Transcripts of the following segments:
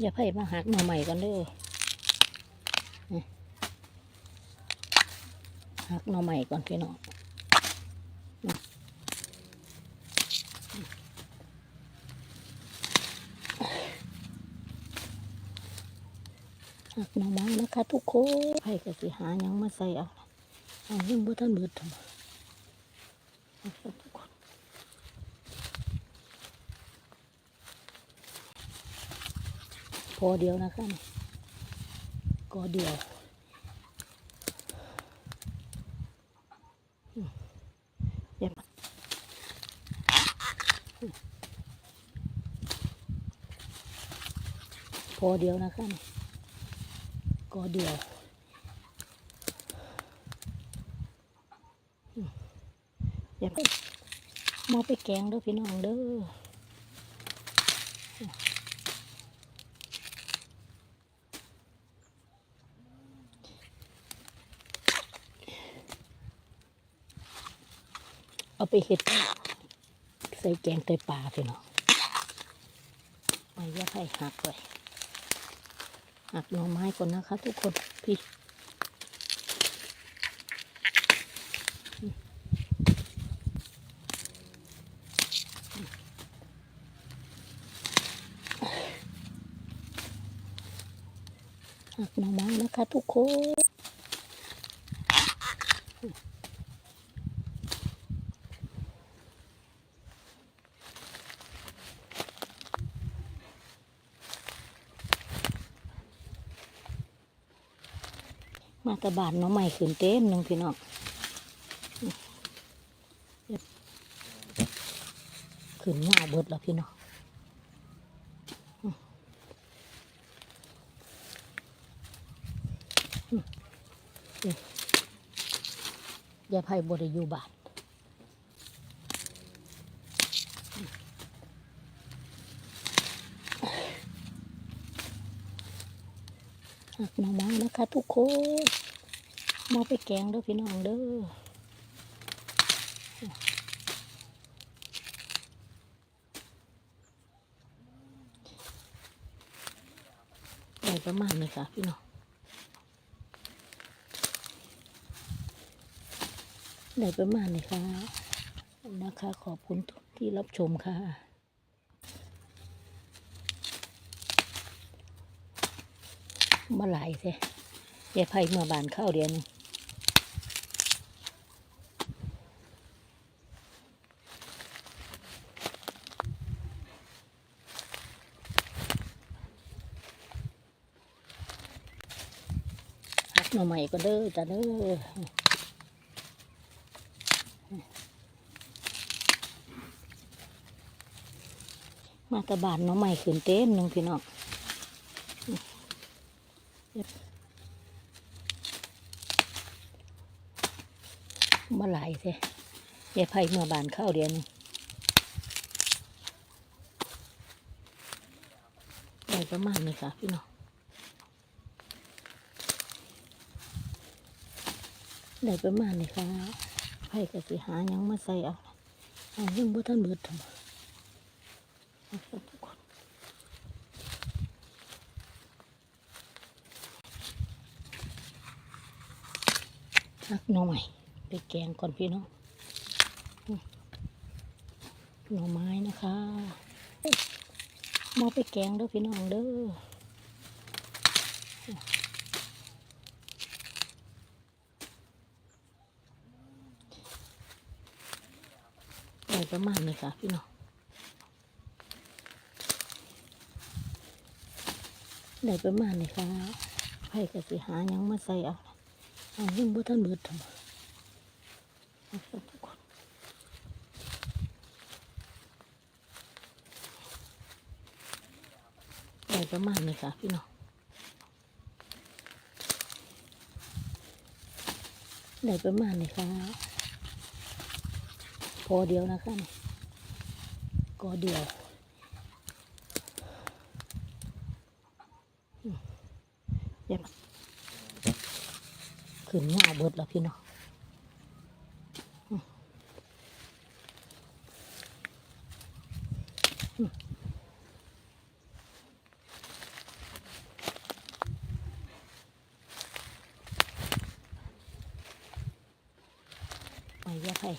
อย่าไผ่มาหักมาใหม่กันเด้อหักหน่อใหม่ก่อนพี่น้องหักหน่อไม้นะคะทุกคนไผ่ก็สิหายังมาใส่เอาเอายังบ่ทันเบิดทำไม อาค่ะทุกอเดียวนะคะนี่ก็เดียวอืมเดียวอืมพอเดียวนะคะนี่ก็เดียวอืมเดี๋ยวมาไปแกงเด้อพี่น้องเด้อ เอาไปเห็ด ใส่แกงไตปลาพี่น้องไปย่าให้หักไว้หักหน่อไม้ก่อนนะคะ ทุกคนพี่หักหน่อไม้นะคะ ทุกคน มาตะบานน้องใหม่ขึ้นเต็มหนึ่งพี่น้องขึ้นหน้าเบิดแล้วพี่น้องอย่าไพ่บริยูบานหักห น่ะคะทุกคนมาไปแกงเด้อพี่น้องเด้อได้ประมาณนี้ค่ะพี่น้องได้ประมาณนี้ค่ะนะคะ ขอบคุณทุกที่รับชมค่ะมาหลายเสี ยยายไพ่เมื่อบานเข้าเดียวนึงหักหน่อใหม่ก็เด้อจ้ะเด้อมาตะบานหน่อใหม่ขึ้นเต็มหนึ่งพี่น้อง มาหลายเสียยายไผ่เมื่อบานเข้าวเดียวหนึงได้ประมาณนี้ค่ะพี่น้องได้ประมาณนี้ค่ะไผ่ก็สิหายังมาใส่เอาเอายังบ่ทันเบิดทำไมเอาค่ะทุกคนหักหน่อใหม่ ไปแกงก่อนพี่น้องหน่อไม้นะคะมาไปแกงเด้อพี่น้องเด้อได้ประมาณนี้ค่ะพี่น้องได้ประมาณนี้ค่ะไผ่ก็สิหายังมาใส่เอาเอายังบ่ทันเบิดทำ ไมเอาค่ประมาณนี้ค่ะพี่น้องได้ประมาณนี้ค่ะ พอเดียวนะคะนี่ก็เดียวเดี๋ยวขึ้นหน้าเบิดแล้วพี่น้อง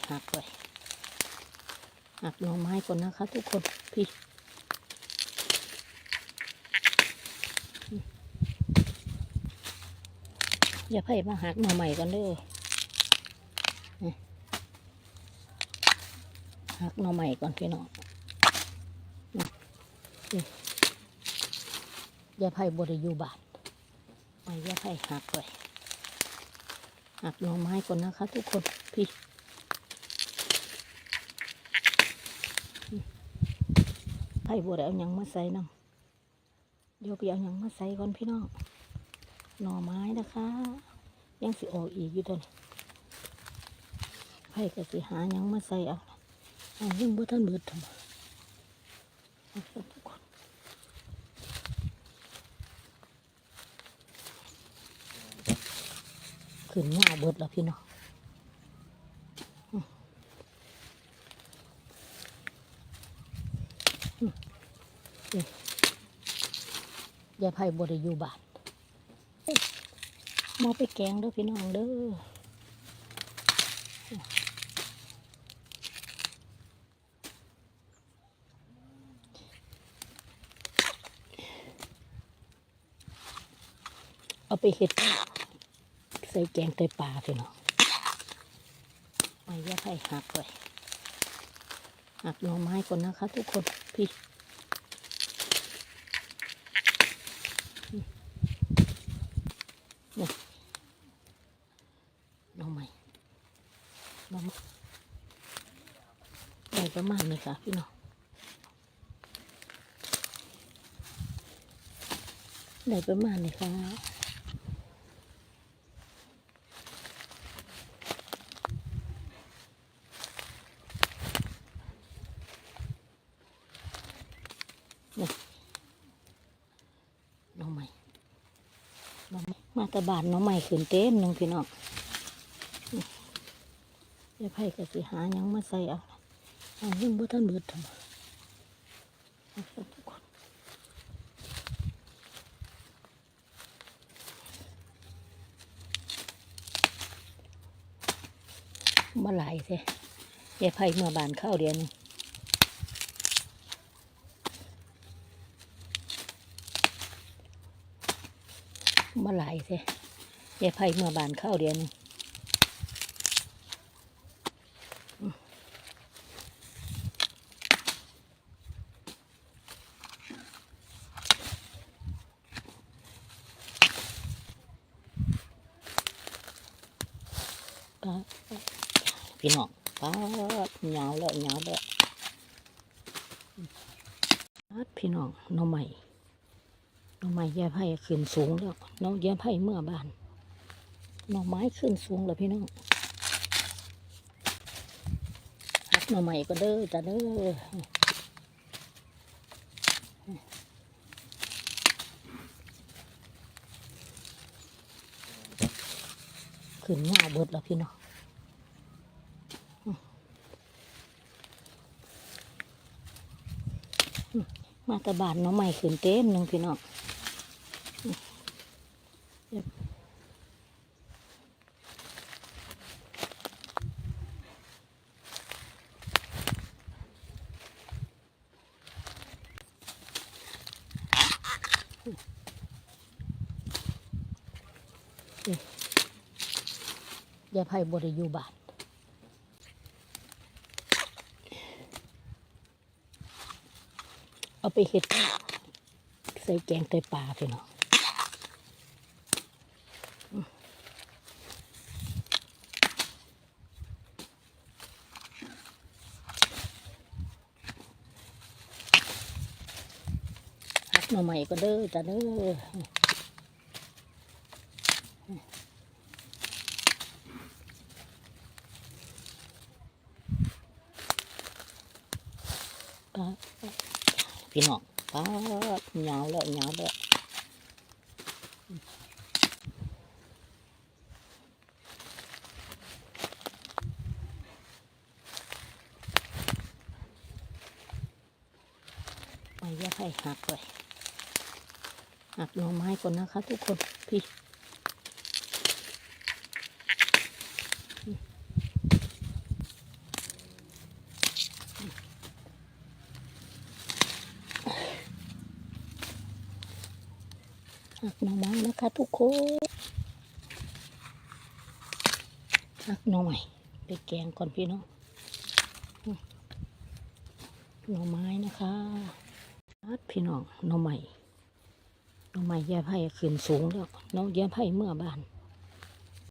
หักไว้หักหน่อไม้ก่อนนะคะ ทุกคนพี่อย่าไผ่มาหักหน่อใหม่กันเด้อหักหน่อใหม่ก่อนพี่น้องนี่นี่อย่าไผ่บริยูบาทไม่อย่าไผ่หักไว้หักหน่อไม้ก่อนนะคะ ทุกคนพี่ ไผ่บัวได้เอาหยังมาใส่น้ำเดี๋ยวไปเอาหยังมาใส่ก่อนพี่น้องหน่อไม้นะคะ ยังสิออกอีกอยู่ตัวนี้ไผ่ก็สิหาหยังมาใส่เอานะเอายังบ่ทันเบิดทำไมทุกคนขึ้นหน้าเบิดแล้วพี่น้องอืมอืมนี่ ยายไผ่บริยูบาทมาไปแกงเด้อพี่น้องเด้อเอาไปเห็ดใส่แกงไตปลาพี่น้องไม่ยาให้หักไว้หักหน่อไม้ก่อนนะคะทุกคนพี่นี่หน่อไม้หน่อไม้ได้ ประมาณนี้ะพี่น้องได้ประมาณนี้ค่ะน้องใหม่น้องใหม่มาตะบานน้องใหม่ขึ้นเต้นหนึ่งพี่น้องนี่ยายไผ่ก็สิหายังมาใส่เอา เอายังบ่ทันเบิดทำมาหลายเซ่ยายไผ่เมื่อบานเข้าวเดียนมาหลายเซ่ยายไผ่เมื่อบานเข้าวเดียนงอืมป้า พี่น้องป้าดเหงาแล้วเหงาแล้วป้าดพี่น้องน้องใหม่น่องไม้ยาไผ่ขึ้นสูงแล้วน้องยาไผ่เมื่อบานน่องไม้ขึ้นสูงแล้วพี่น้องหักน่องไม้ก็เด้อจ้ะเด้อขึ้นหน้าเบิดแล้วพี่น้องอืมอื มาตะบานน่อไม้ขึ้นเต็มหนึ่งพี่น้องยายไผ่บริยูบาทเอา ไปเห็ด ใส่แกงไตปลาพี่น้องหักหน่อใหม่ก็เด้อจ้ะเด้อ ป้า พี่น้องป้าเหงาแล้วเหงาแล้วไม่ยากให้หักไว้หักหน่อไม้ก่อนนะคะทุกคนพี่ หักหน่อไม้นะคะทุกคนผักหน่อไม้ไปแกงก่อนพี่น้องหน่อไม้นะคะฮัดพี่น้องหน่อไม้หน่อไม้แย่ไผ่ขึ้นสูงแล้วน้องยาไผ่เมื่อบาน